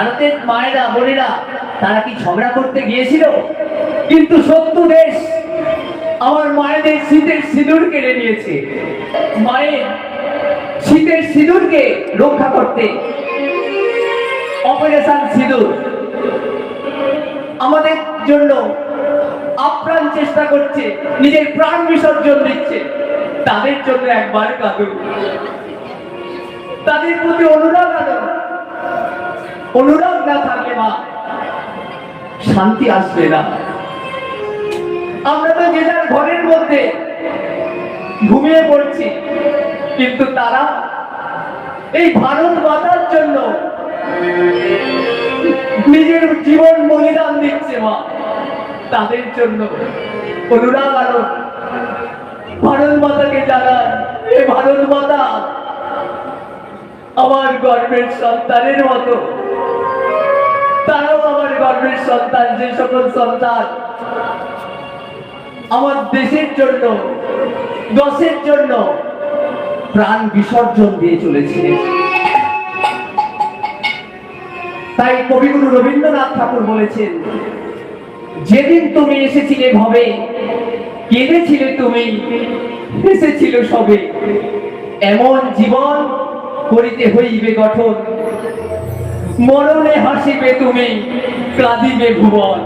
ভারতের মায়েরা, বোনেরা, তারা কি ঝগড়া করতে গিয়েছিল? কিন্তু শত্রু দেশ আমার মায়েদের শীতের সিঁদুর কেড়ে নিয়েছে। মায়ের শীতের সিঁদুরকে রক্ষা করতে অপারেশন সিঁদুর আমাদের জন্য আপ্রাণ চেষ্টা করছে, নিজের প্রাণ বিসর্জন দিচ্ছে। তাদের জন্য একবার কাঁদুন। তাদের প্রতি অনুরাগ আনুন অনুরাগ না থাকে মা, শান্তি আসবে না। আমরা তো যে যার ঘরের মধ্যে ঘুমিয়ে পড়ছি, কিন্তু তারা এই ভারত মাতার জন্য নিজের জীবন বলিদান দিচ্ছে মা। তাদের জন্য অনুরাগ আলো। ভারত মাতাকে জানান, এ ভারত মাতা, আমার গর্বের সন্তানের মতো। তারাও আমার গর্বের সন্তান, যে সকল সন্তান আমার দেশের জন্য, দশের জন্য প্রাণ বিসর্জন দিয়ে চলেছিলেন তাই কবিগুরু রবীন্দ্রনাথ ঠাকুর বলেছেন, যেদিন তুমি এসেছিলে ভবে, কেঁদেছিলে তুমি এসেছিল সবে। এমন জীবন করিতে হইবে গঠন। মরণে হাসিবে তুমি, কাঁদিবে ভুবন।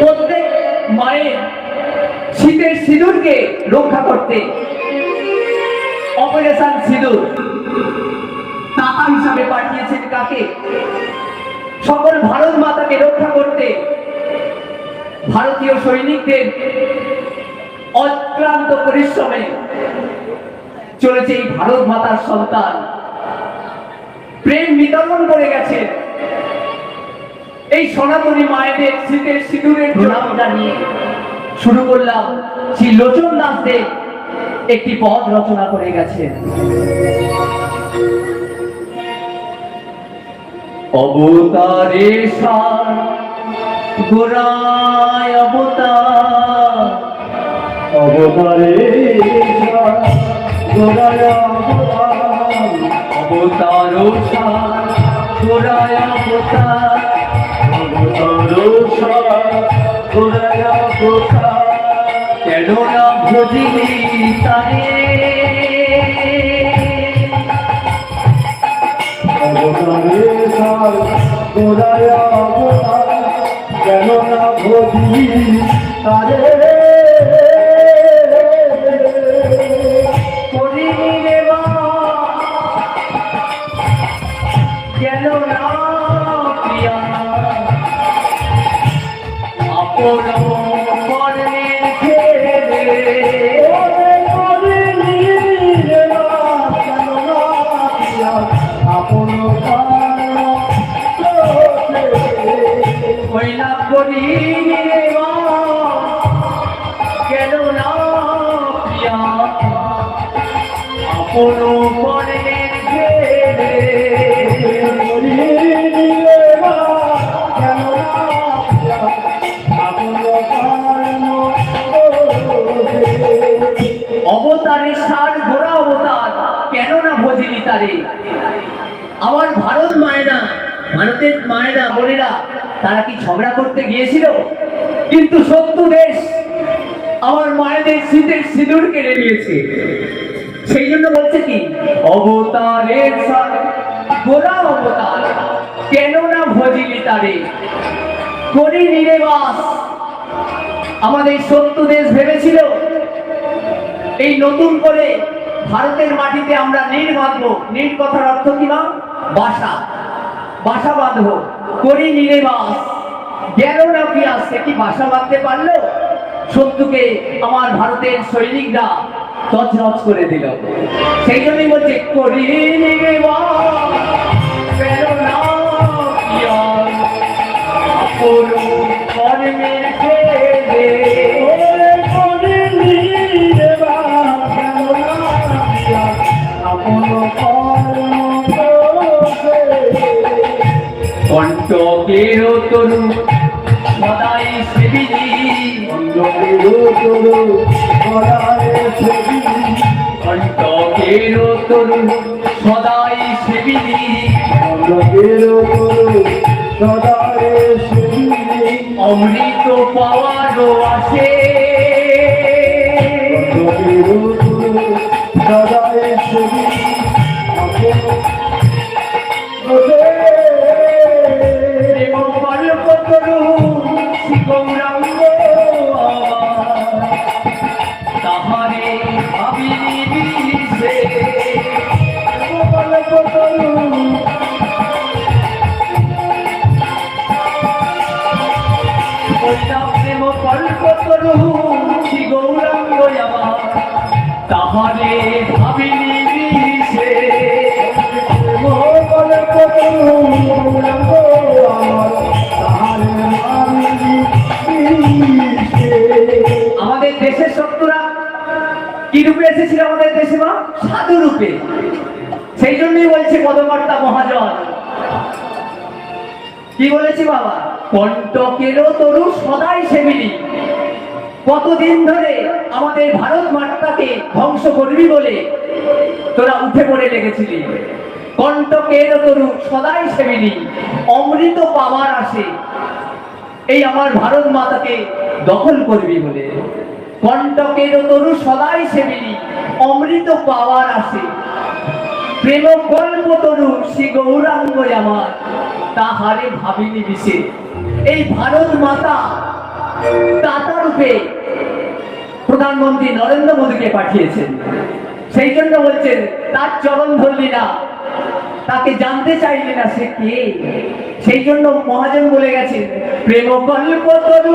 প্রত্যেক মায়ের শীতের সিঁদুরকে রক্ষা করতে অপারেশন সিঁদুর টাকা হিসাবে পাঠিয়েছেন কাকে? সকল ভারত মাতাকে রক্ষা করতে ভারতীয় সৈনিকদের অক্লান্ত পরিশ্রমে চলেছে এই ভারত মাতার সন্তান। প্রেম বিতরণ করে গেছে। এই সনাতনী মায়েদের শীতের সিঁদুরের প্রণাম জানিয়ে শুরু করলাম শ্রী লোচন দাস দেব একটি পদ রচনা করে গেছেন অবতারে গোড়ায় অবতার। অবতারে গোড়ায় অবতার। সার গোড়ায় অবতার গোড়ায় কেন না ভজিলি তারে? অবতারে গোড়ায় ভোজি তারে? আপন কর্মের ফেরে অবতারে সার ঘোড়া অবতার কেন না ভজিলি তারে? আমার ভারত মায়েরা, ভারতের মায়েরা বোনেরা, তারা কি ঝগড়া করতে গিয়েছিল? কিন্তু শত্রু দেশ আমার মায়েদের শীতের সিঁদুর কেড়ে নিয়েছে। সেই জন্য বলছে কি? অবতারের সার ঘোড়া অবতার কেন না ভজিলি তারে? করি নিরেবাস। আমাদের শত্রু দেশ ভেবেছিল, এই নতুন করে ভারতের মাটিতে আমরা নীল বাঁধবো। নীল কথার অর্থ কি না বাসা। বাসা বাঁধবো। করি নীলে বাস গেল না কি আসছে? কি বাসা বাঁধতে পারল? শত্রুকে আমার ভারতের সৈনিকরা তছনছ করে দিল। সেই জন্যই বলছে করি নীলে বাস গেল না কি আর, আপন কর্মের ফেলে কণ্ঠকের তরু সদাই সেবিনী কণ্ঠকের তরু সদাই সেবিনী। সেবিনি। অমৃত পাওয়ারও আসে। কইলা প্রেম কল্প করু গৌরাঙ্গ আমার তাহারে ভাবিনি আমাদের দেশের শত্রুরা কি রূপে এসেছিল আমাদের দেশে মা? সাধু রূপে। সেই জন্যই বলছে পদকর্তা মহাজন। কি বলেছি বাবা? কণ্টকেরও তরু সদাই সেবিনী। কতদিন ধরে আমাদের ভারত মাতাকে ধ্বংস করবি বলে তোরা উঠে পড়ে লেগেছিলি। কণ্টকের তরু সদাই সেবিনী, অমৃত পাওয়ার আসে। এই আমার ভারত মাতাকে দখল করবি বলে। কণ্টকের তরু সদাই সেবিনী, অমৃত পাওয়ার আসে। প্রেম গল্প তরু শ্রী গৌরাঙ্গ আমার, তাহারে ভাবিনি বিশে। এই ভারত মাতা দাতা রূপে প্রধানমন্ত্রী নরেন্দ্র মোদীকে পাঠিয়েছেন। সেই জন্য বলছেন, তার চরণ ধরলি না, তাকে জানতে চাইলি না সে কে? সেই জন্য মহাজন বলে গেছেন, প্রেম কল্প তরু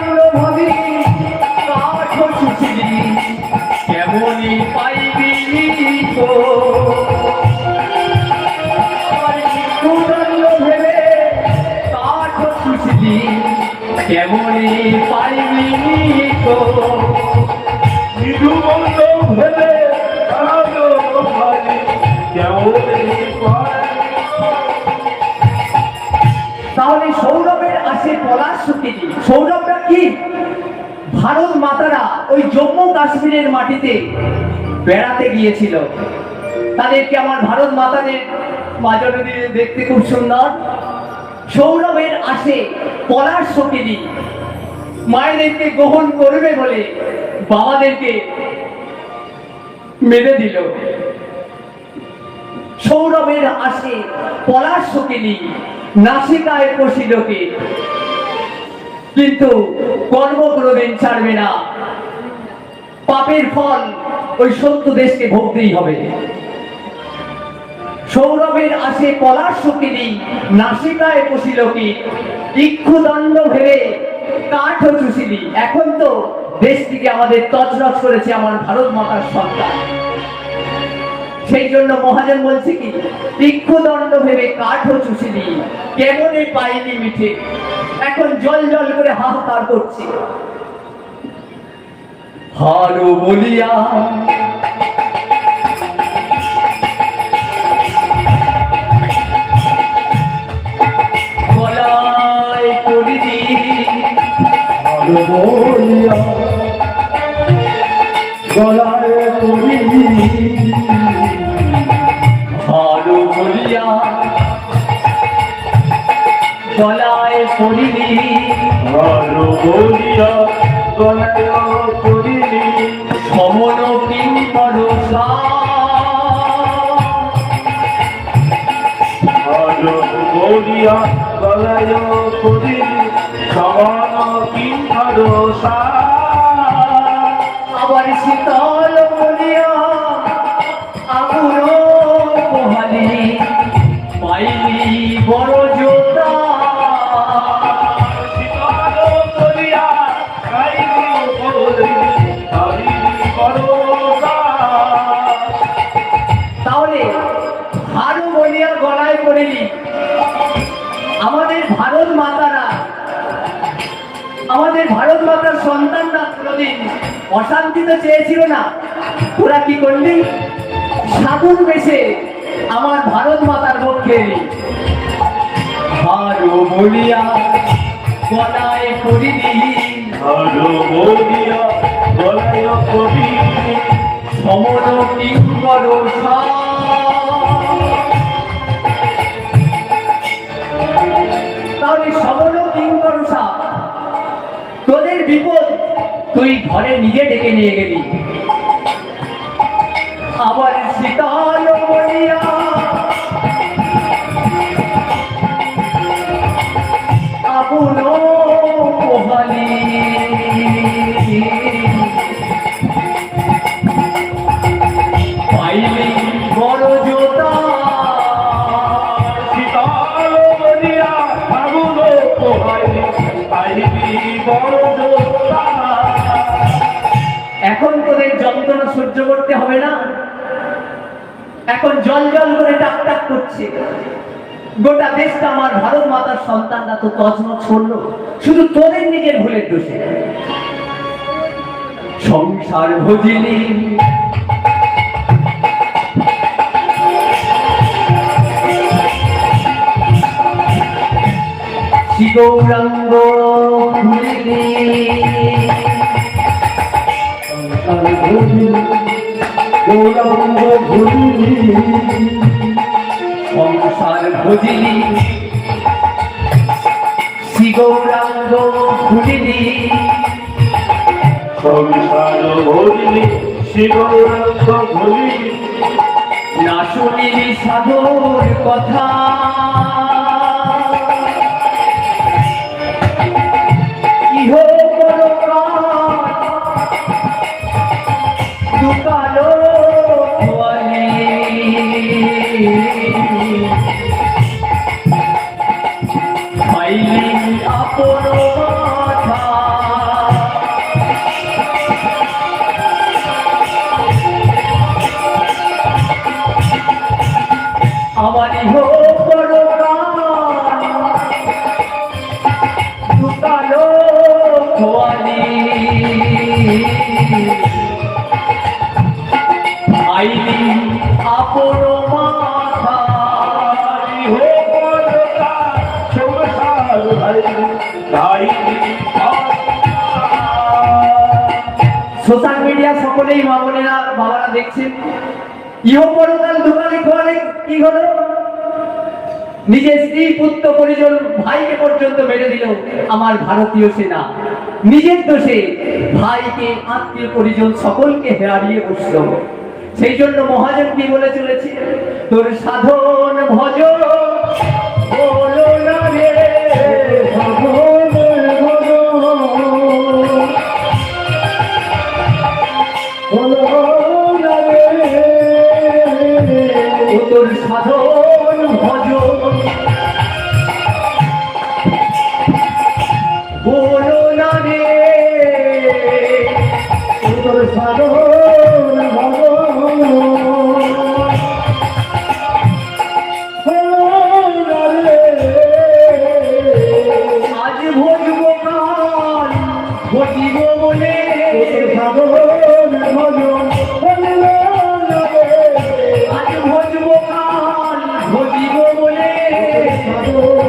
তাহলে সৌরভের আসে পলাশ সৌরভটা কি? ভারত মাতারা ওই জম্মু কাশ্মীরের মাটিতে বেড়াতে গিয়েছিল। তাদেরকে আমার ভারত মাতাদের মাঝরে দেখতে খুব সুন্দর। সৌরভের আসে পলাশ সকিনী মায়েদেরকে গ্রহণ করবে বলে বাবাদেরকে মেরে দিল। সৌরভের আসে পলাশ সকিনী নাসিকায় পশিলকে কিন্তু কর্ম কোনোদিন ছাড়বে না। পাপের ফল ওই সত্য দেশকে ভোগতেই হবে। সৌরভের আসে পলাশ সকিনী নাসিকায় পশিল কি ইক্ষুদণ্ড ভেবে কাঠ চুষিলি এখন তো দেশটিকে আমাদের তছরছ করেছে আমার ভারত মাতার সরকার সেই জন্য মহাজন বলছে কি ইক্ষুদণ্ড ভেবে কাঠ চুষিলি কেমনে পাইনি মিঠে? এখন জল জল করে হাহাকার করছে। হারো বলিয়া গলায় করি ভারত মাতারা। আমাদের ভারত মাতার সন্তানরা কোনোদিন অশান্তিতে চেয়েছিল না। ওরা কি করলি? সাধুর বেশে আমার ভারত মাতার পক্ষে। হারু বলিয়া গলায় গলায় সমর কিঙ্কর তাহলে সমর কিঙ্কর তোদের বিপদ তুই ঘরে নিজে ডেকে নিয়ে গেলি। আবার শীতল এখন জল জল করে টাক টাক করছে। গোটা দেশটা আমার ভারত মাতার সন্তানরা তো তছনছ করল। শুধু তোদের নিজের ভুলের দোষে। সংসার ভজিনী। শিগৌরাঙ্গ ভুলিনি। গৌরাঙ্গ ভুলি সংসার ভজিনি শিগৌরাঙ্গ ভুলিনি সংসার ভরিলি শিবরঙ্গ ভুলি না শুনিলি সাধুর কথা। মিডিয়া সকলেই মা বোনেরা, বাবারা দেখছেন। ইহ পরকাল দোকানে খোয়ালে কি হলো? নিজের স্ত্রী, পুত্র, পরিজন, ভাইকে পর্যন্ত মেরে দিল আমার ভারতীয় সেনা। নিজের দোষে ভাইকে, আত্মীয়, পরিজন সকলকে হারিয়ে বসল। সেই জন্য মহাজন কি বলে চলেছে? তোর সাধন ভজ you.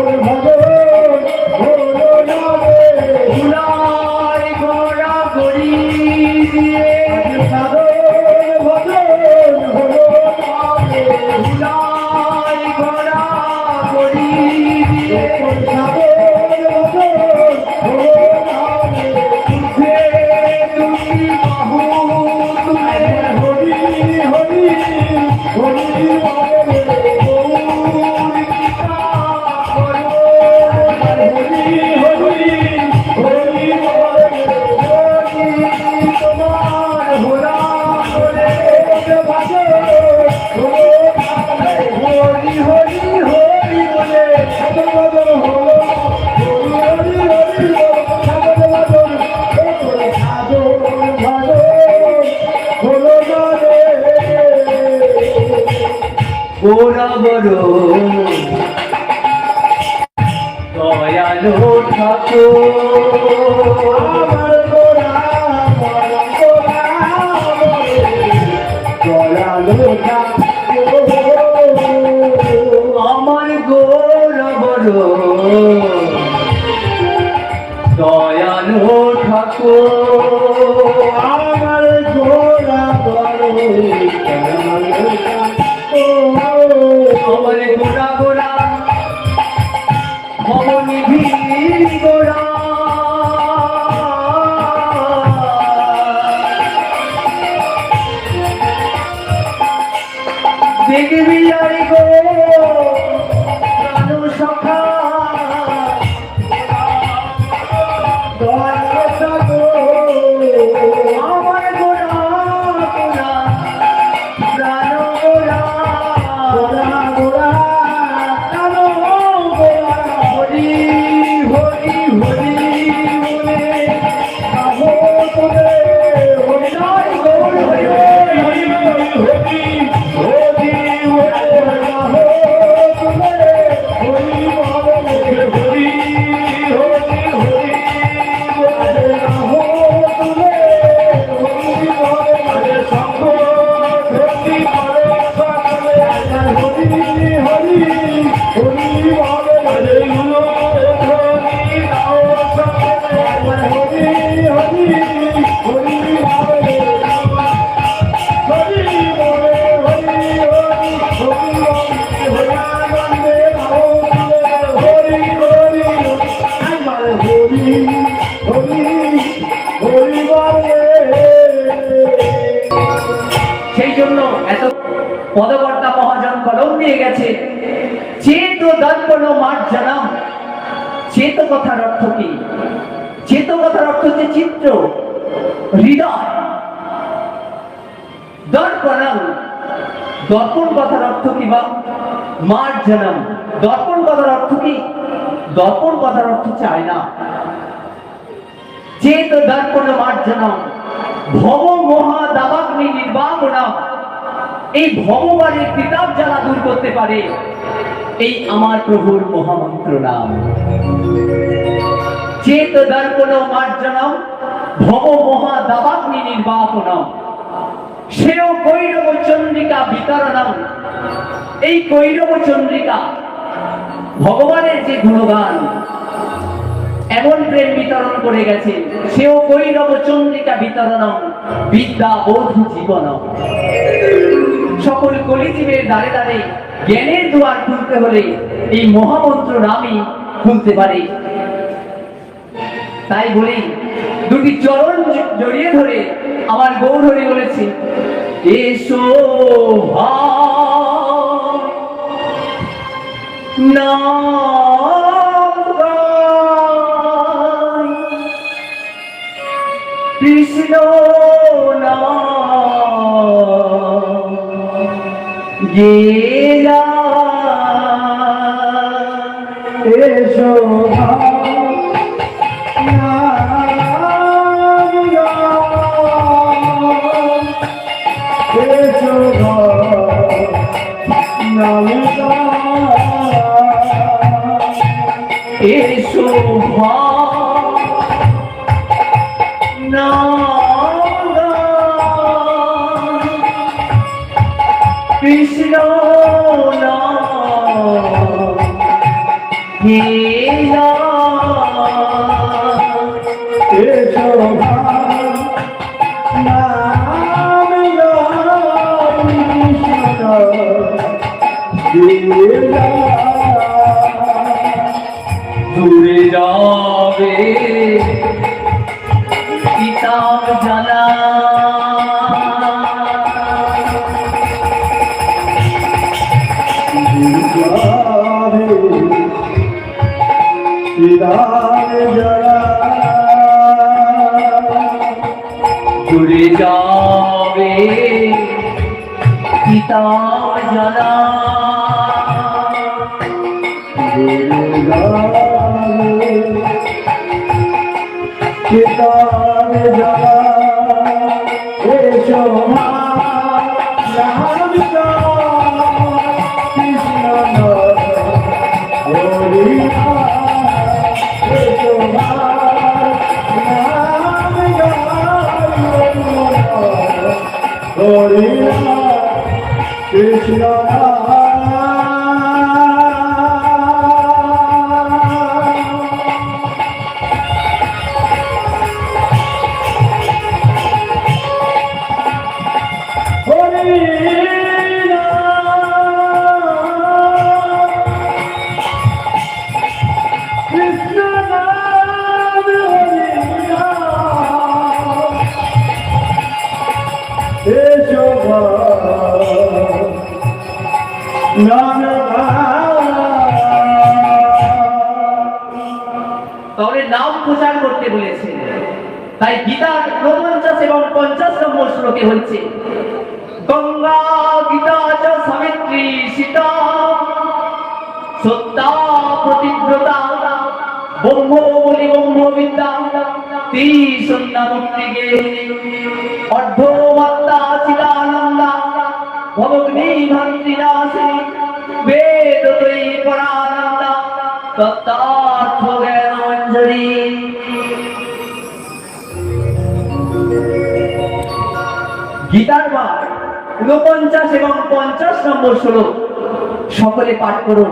বড় দয়ালো। গোরা দয়ালো ঠাকুর আমার গোর বড় দয়ালো ঠাকুর। সেই জন্য মাঠ জানাম। চেত কথার কি? চেত কথার অর্থ হচ্ছে চিত্র হৃদয়। দর্পণম দর্পণ কথার অর্থ কি বা? মার জানাম। দর্পণ কথার অর্থ কি? দর্পণ কথার অর্থ হচ্ছে আয়না চেত দর্পণ মার্জনম ভব মহা দাবাগ্নি নির্বাপনম এই ভগবানের কিতাব যারা দূর করতে পারে। এই আমার প্রভুর মহামন্ত্র নাম। চেত দর্পণ মার্জনম ভব মহা দাবাগ্নি নির্বাপনম সেও কৈরব চন্দ্রিকা বিতরণম এই কৈরব চন্দ্রিকা ভগবানের যে গুণগান, এমন প্রেম বিতরণ করে গেছে, সেও কৈরব চন্দ্রিকা বিতরণ বিদ্যা বোধ জীবন। সকল কলিজীবের দ্বারে দ্বারে জ্ঞানের দুয়ার খুলতে হলে এই মহামন্ত্র নামই খুলতে পারে। তাই বলি দুটি চরণ জড়িয়ে ধরে আমার গৌরহরি বলেছে এসো নাম কৃষ্ণ গেলা এসো গাই, কৃষ্ণ নাম। দূরে যাবে কিতাব জানা নাম কৃষ্ণ করতে বলেছে। তাই গীতার পঞ্চাশ এবং পঞ্চাশ নম্বর শ্লোকে হচ্ছে, গঙ্গা, গীতা চ সাবিত্রী সীতা, সত্তা, প্রতিব্রতা, ব্রহ্ম, বলি ব্রহ্ম, বিদ্যা তি অর্ধমাত্তা চিদানন্দা ভবগ্নি ভান্তিরাসে বেদ তৈ পরানন্দা তত্তার্থ গীতার বা ঊনপঞ্চাশ এবং পঞ্চাশ নম্বর শ্লোক। সকলে পাঠ করুন।